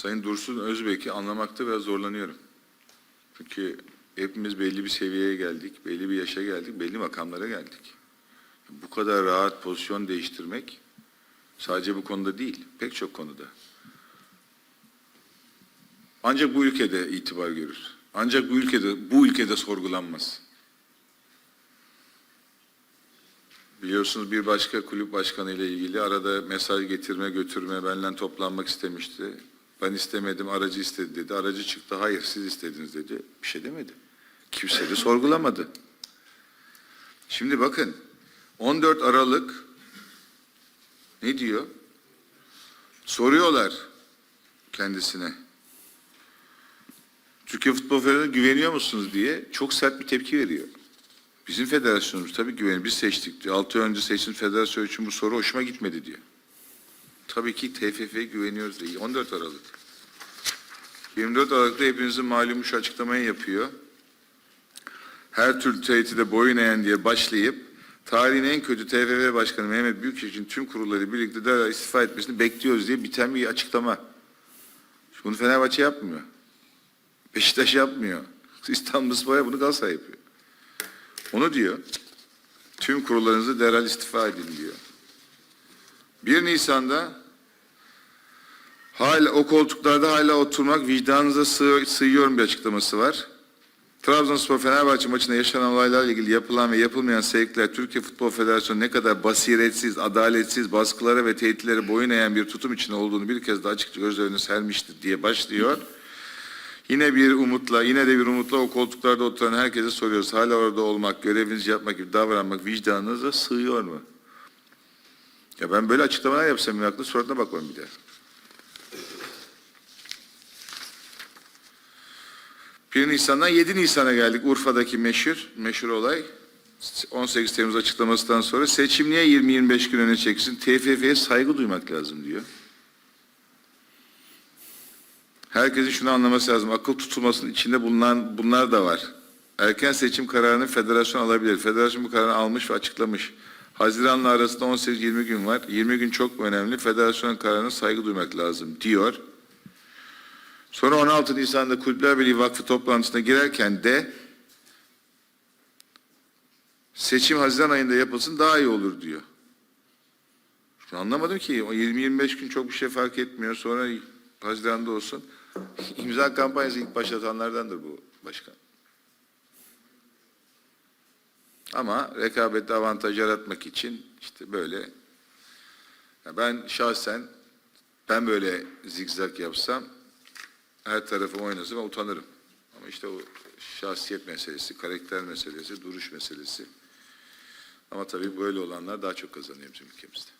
Sayın Dursun Özbek'i anlamakta biraz zorlanıyorum. Çünkü hepimiz belli bir seviyeye geldik, belli bir yaşa geldik, belli makamlara geldik. Bu kadar rahat pozisyon değiştirmek sadece bu konuda değil, pek çok konuda. Ancak bu ülkede itibar görür. Ancak bu ülkede bu ülkede sorgulanmaz. Biliyorsunuz bir başka kulüp başkanı ile ilgili arada mesaj getirme götürme benimle toplanmak istemişti. Ben istemedim aracı istedi dedi. Aracı çıktı hayır siz istediniz dedi. Bir şey demedi. Kimse de sorgulamadı. Şimdi bakın 14 Aralık ne diyor? Soruyorlar kendisine. Türkiye Futbol Federasyonu güveniyor musunuz diye çok sert bir tepki veriyor. Bizim federasyonumuz tabii güveniyor. Biz seçtik diyor. 6 ay önce seçtiğimiz federasyon için bu soru hoşuma gitmedi diyor. Tabii ki TFF'ye güveniyoruz diye. 14 Aralık. 24 Aralık'ta hepinizin malumu şu açıklamayı yapıyor. Her türlü tehdide boyun eğen diye başlayıp tarihin en kötü TFF Başkanı Mehmet Büyükşehir'in tüm kurulları birlikte derhal istifa etmesini bekliyoruz diye biten bir açıklama. Bunu Fenerbahçe yapmıyor. Beşiktaş yapmıyor. İstanbulspor bunu Galatasaray yapıyor. Onu diyor. Tüm kurullarınızı derhal istifa edin diyor. 1 Nisan'da Hala o koltuklarda hala oturmak vicdanınıza sığ, sığıyorum bir açıklaması var. Trabzonspor Fenerbahçe maçında yaşanan olaylarla ilgili yapılan ve yapılmayan sevkler Türkiye Futbol Federasyonu ne kadar basiretsiz, adaletsiz, baskılara ve tehditlere boyun eğen bir tutum içinde olduğunu bir kez daha açıkça göz önüne sermiştir diye başlıyor. Yine bir umutla, yine de bir umutla o koltuklarda oturan herkese soruyoruz. Hala orada olmak, görevinizi yapmak gibi davranmak vicdanınıza sığıyor mu? Ya ben böyle açıklamalar yapsam bir aklı suratına bakmam bir de. 1 Nisan'dan 7 Nisan'a geldik. Urfa'daki meşhur, meşhur olay. 18 Temmuz açıklamasından sonra seçim niye 20-25 gün öne çeksin? TFF'ye saygı duymak lazım diyor. Herkesin şunu anlaması lazım. Akıl tutulmasının içinde bulunan bunlar da var. Erken seçim kararını federasyon alabilir. Federasyon bu kararı almış ve açıklamış. Haziran'la arasında 18-20 gün var. 20 gün çok önemli. Federasyon kararına saygı duymak lazım diyor. Sonra 16 Nisan'da Kulüpler Birliği Vakfı toplantısına girerken de seçim Haziran ayında yapılsın daha iyi olur diyor. Şimdi anlamadım ki o 20-25 gün çok bir şey fark etmiyor. Sonra Haziran'da olsun. İmza kampanyası ilk başlatanlardandır bu başkan. Ama rekabette avantaj yaratmak için işte böyle ben şahsen ben böyle zigzag yapsam her tarafım oynasam ben utanırım. Ama işte o şahsiyet meselesi, karakter meselesi, duruş meselesi. Ama tabii böyle olanlar daha çok kazanıyor bizim ülkemizde.